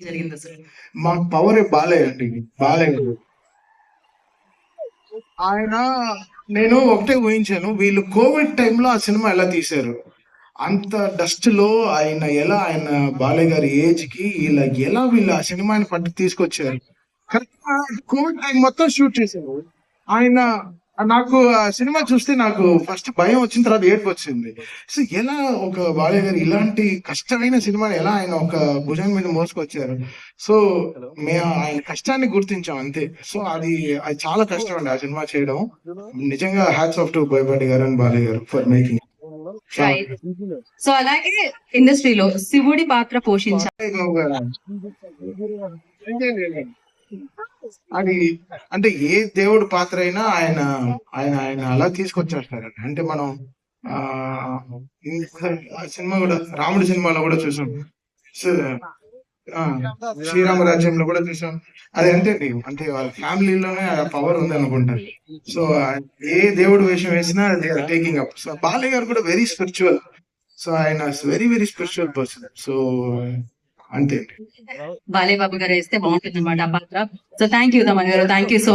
జరిగింది అసలు. మాకు పవర్ బాగాలేదండి బాగాలేదు ఆయన నేను ఒకటే ఊహించాను వీళ్ళు కోవిడ్ టైంలో ఆ సినిమా ఎలా తీశారు? అంత డస్ట్లో ఆయన ఎలా ఆయన బాలయ్య గారి ఏజ్కి ఇలా ఎలా వీళ్ళు ఆ సినిమాని పట్టు తీసుకొచ్చారు? కరెక్ట్ కోవిడ్ టైం మొత్తం షూట్ చేశారు. ఆయన నాకు ఆ సినిమా చూస్తే నాకు ఫస్ట్ భయం వచ్చిన తర్వాత ఏడుపు వచ్చింది. సో ఎలా ఒక బాలయ్య గారు ఇలాంటి కష్టమైన సినిమాని ఎలా ఆయన ఒక భుజం మీద మోసుకొచ్చారు? సో మేము ఆయన కష్టాన్ని గుర్తించాం అంతే. సో అది అది చాలా కష్టం అండి ఆ సినిమా చేయడం. నిజంగా హ్యాట్స్ ఆఫ్ టు బోయపాటి గారు అండ్ బాలయ్య గారు ఫర్ మేకింగ్. సో అలాగే ఇండస్ట్రీలో శివుడి పాత్ర పోషించారు. అది అంటే ఏ దేవుడు పాత్ర అయినా ఆయన ఆయన ఆయన అలా తీసుకొచ్చేస్తారు అంటే మనం ఆ సినిమా కూడా రాముడి సినిమాలో కూడా చూసాం. సో, రాజ్యంలో శ్రీరామరాజ్యంలో కూడా చూసాం. అది అంటే అంటే వాళ్ళ ఫ్యామిలీలోనే ఆ పవర్ ఉంది అనుకుంటారు సో ఏ దేవుడు వేషం వేసినా taking up so Balayya garu కూడా వెరీ స్పిరిచువల్ సో ఆయన very very spiritual person so అంతే బాలయ్య బాబు గారు వేస్తే బాగుంటుంది అనమాట ఆ పాత్ర. సో థ్యాంక్ యూ తమన్ గారు. Thank you so